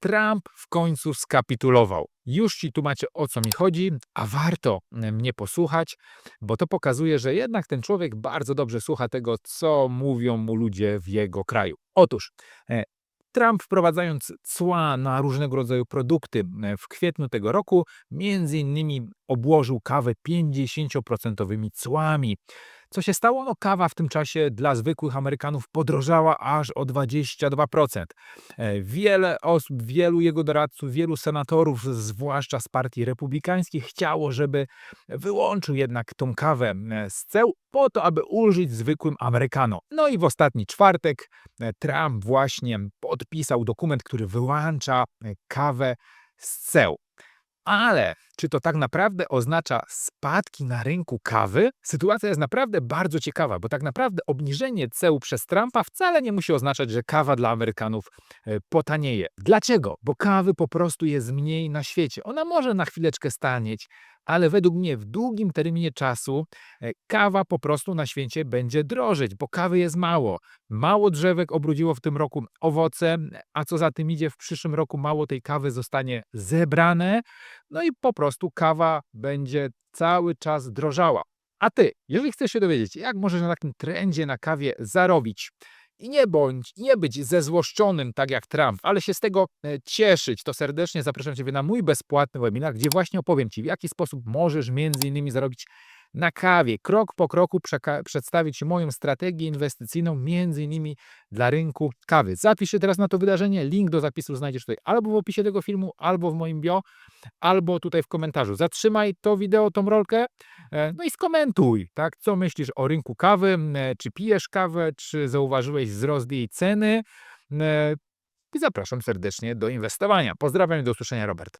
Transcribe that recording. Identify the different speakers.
Speaker 1: Trump w końcu skapitulował. Już ci tłumaczę o co mi chodzi, a warto e, mnie posłuchać, bo to pokazuje, że jednak ten człowiek bardzo dobrze słucha tego, co mówią mu ludzie w jego kraju. Otóż e, Trump wprowadzając cła na różnego rodzaju produkty e, w kwietniu tego roku, między innymi obłożył kawę 50% cłami. Co się stało? No kawa w tym czasie dla zwykłych Amerykanów podrożała aż o 22%. E, Wiele osób, wielu jego doradców, wielu senatorów, zwłaszcza z partii republikańskiej, chciało, żeby wyłączył jednak tą kawę e, z ceł po to, aby ulżyć zwykłym Amerykanom. No i w ostatni czwartek e, Trump właśnie podpisał dokument, który wyłącza kawę z ceł. Ale czy to tak naprawdę oznacza spadki na rynku kawy? Sytuacja jest naprawdę bardzo ciekawa, bo tak naprawdę obniżenie ceł przez Trumpa wcale nie musi oznaczać, że kawa dla Amerykanów e, potanieje. Dlaczego? Bo kawy po prostu jest mniej na świecie. Ona może na chwileczkę stanieć, ale według mnie w długim terminie czasu e, kawa po prostu na świecie będzie drożeć, bo kawy jest mało. Mało drzewek obrodziło w tym roku owoce, a co za tym idzie, w przyszłym roku mało tej kawy zostanie zebrane, no i po prostu kawa będzie cały czas drożała. A ty, jeżeli chcesz się dowiedzieć, jak możesz na takim trendzie na kawie zarobić, i nie bądź, nie być zezłoszczonym tak jak Trump, ale się z tego e, cieszyć, to serdecznie zapraszam Ciebie na mój bezpłatny webinar, gdzie właśnie opowiem Ci, w jaki sposób możesz między innymi zarobić na kawie, krok po kroku przedstawić moją strategię inwestycyjną, między innymi dla rynku kawy. Zapisz się teraz na to wydarzenie, link do zapisu znajdziesz tutaj albo w opisie tego filmu, albo w moim bio, albo tutaj w komentarzu. Zatrzymaj to wideo, tą rolkę, e, no i skomentuj, tak, co myślisz o rynku kawy, e, czy pijesz kawę, czy zauważyłeś wzrost jej ceny. E, I zapraszam serdecznie do inwestowania. Pozdrawiam i do usłyszenia, Robert.